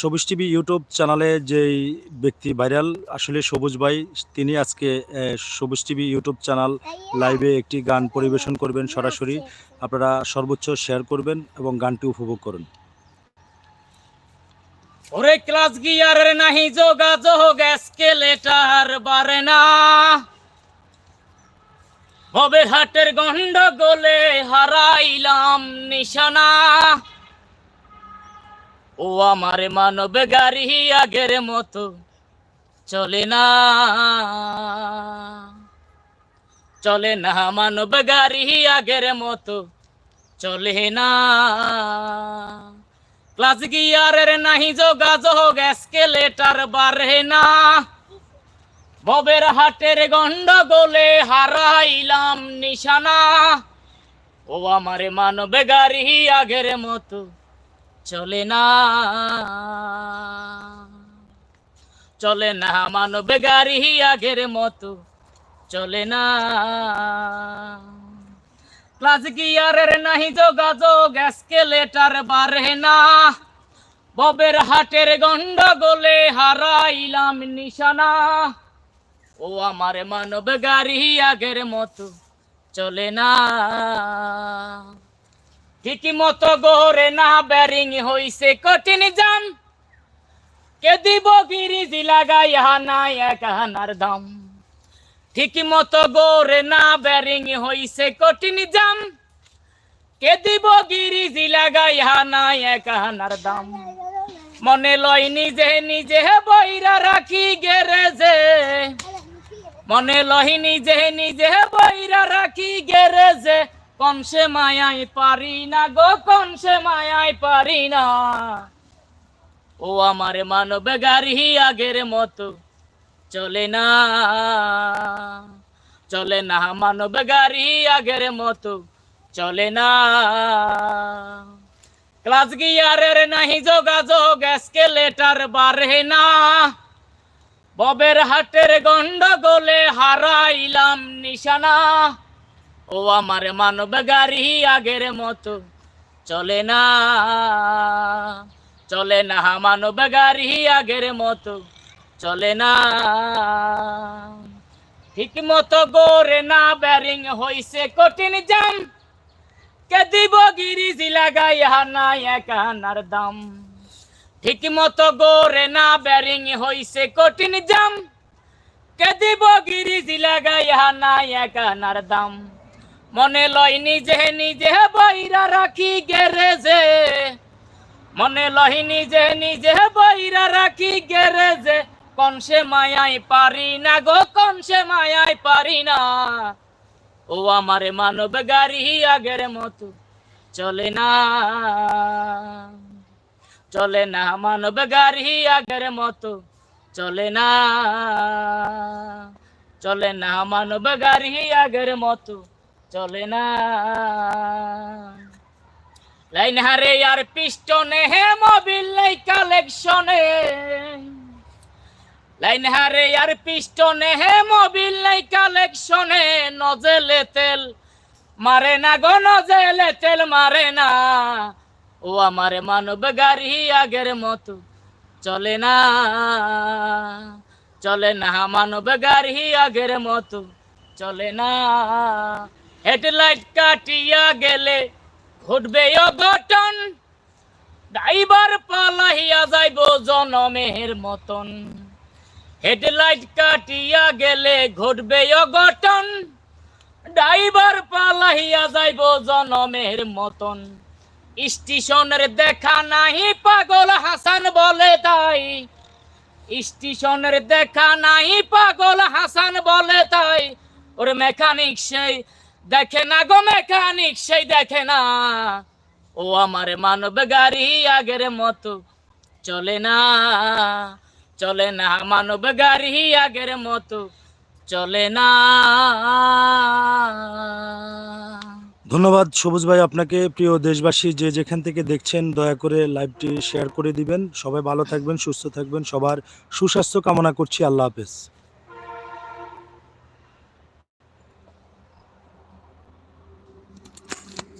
সবুজ TV YouTube চ্যানেলে যেই ব্যক্তি ভাইরাল, আসলে সবুজ ভাই, তিনি আজকে সবুজ টিভি ইউটিউব চ্যানেল লাইভে একটি গান পরিবেশন করবেন সরাসরি। আপনারা সর্বোচ্চ শেয়ার করবেন এবং গানটি উপভোগ করুন। ওরে ক্লাস গিয়ারের নাহি যোগাযোগ, এসকেলেটার বারে না। হবে হাটের গন্ড গোলে হারাইলাম নিশানা। ও আমার মানব গাড়ি আগের মতো চলে না। চলে না মানব গাড়ি আগের মতো চলে না। ক্লাস গিয়ারের নাহি যোগাযোগ, এসকেলেটার বাড়ে না। ববের হাটের গন্ডগোলে হারাইলাম নিশানা। ও আমারে মানবে গাড়ি আগের মতো চলে না। চলে না মানবে গাড়ি আগের মতো। চলে না। ক্লাস গিয়ারের নাহি যোগাযোগ এসকেলেটার বাড়ে না। ববের হাটের গন্ডগোলে হারাইলাম নিশানা। ও আমার মানব গাড়ি আগের মতো। চলে না। ঠিক মতো গোরে না ব্যারিং হইছে কঠিন জাম কে দিব গিরিজি লাগাইয়া নাই এক হানার দাম। ঠিক মতো গোরে না ব্যারিং হইছে কঠিন জাম কে দিব গিরিজি লাগাইয়া নাই এক হানার দাম। মনে লয় নিজে নিজে বইরা রাখি গেরেজে মনে লহি নিজে নিজে বইরা রাখি গেরেজে কনসে মায়াই পারি না গো? কনসে মায়াই পারি না? ও আমার মানব গাড়ি আগের মতো চলে না চলে না। মানব গাড়ি আগের মতো চলে না। ক্লাস গিয়ারের নাহি যোগাযোগ, এসকেলেটার বাড়ে না। ববের হাটের গন্ডগোলে হারাইলাম নিশানা। ও আমার মানব গাড়ি আগের মতো। চলে না চলে না মানব গাড়ি আগের মতো। চলে না, ঠিক মতো গোরে না ব্যারিং হইছে কঠিন জাম। কে দিব গিরিজি লাগাইয়া নাই একানার দাম। ঠিক মতো গোরে না ব্যারিং হইছে কঠিন জাম। কে দিব গিরিজি লাগাইয়া নাই একানার দাম। মনে লয় নিজে নিজে বইরা রাখি গেরেজে মনে লহি নিজে নিজে বইরা রাখি গেরেজে কনসে মায়াই পারি না গো কনসে মায়াই পারি না। ও আমার মানব গাড়ি আগের মতো চলে না। চলে না মানব গাড়ি আগের মতো চলে না। চলে না মানব গাড়ি আগের মতো চলে না। লাইন হারে আর পিস্টনে হে মোবিল লাই কালেকশনে লাইন হারে আর পিস্টনে হে মোবিল নাই কালেকশনে নজেলে তেল মারে না গো, নজেলে তেল মারে না। ও আমার মানব গাড়ি আগের মতো চলে না। চলে না মানব গাড়ি আগের মতো চলে না। হেডলাইট কাটিয়া গেলে ঘটবে অঘটন ড্রাইভার পালাইয়া যাইব জনমের মতন। হেডলাইট কাটিয়া গেলে ঘটবে অঘটন ড্রাইভার পালাইয়া যাইব জনমের মতন। স্টেশনের দেখা নাহি, পাগল হাসান বলে তাই। স্টেশনের দেখা নাহি, পাগল হাসান বলে তাই। ওর মেকানিক সেই দেখে না গো মেকানিক, সেই দেখে না। ও আমার মানব গাড়ি আগের মতো। চলে না চলে না মানব গাড়ি আগের মতো। চলে না। ধন্যবাদ সবুজ ভাই, আপনাকে প্রিয় দেশবাসী যে যেখান থেকে দেখছেন, দয়া করে লাইভটি শেয়ার করে দিবেন। সবাই ভালো থাকবেন, সুস্থ থাকবেন, সবার সুস্বাস্থ্য কামনা করছি। আল্লাহ হাফেজ।